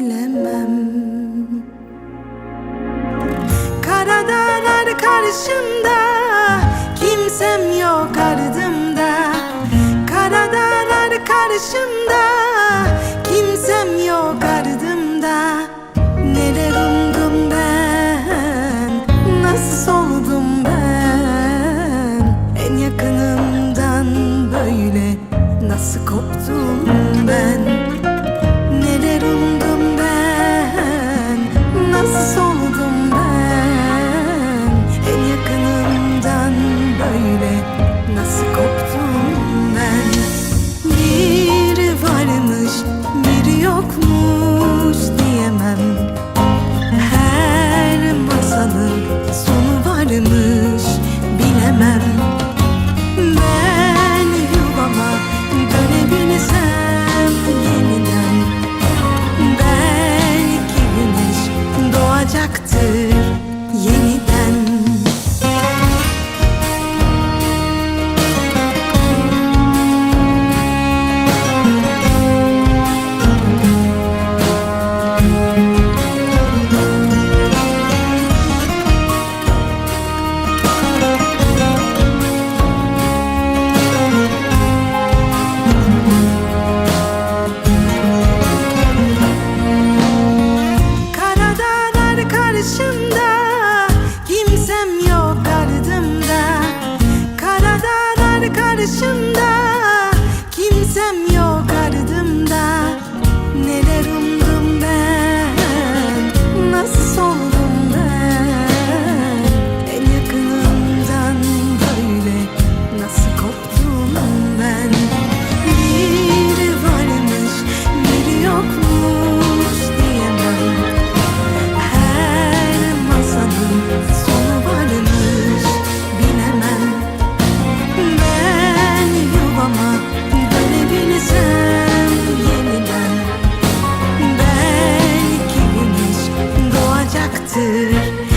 bilemem. Karadalar karşımda Kimsem yok ardımda. Karadalar karşımda Kimsem yok ardımda. Neler umdum ben Nasıl oldum ben? En yakınımdan böyle Nasıl koptum? yansır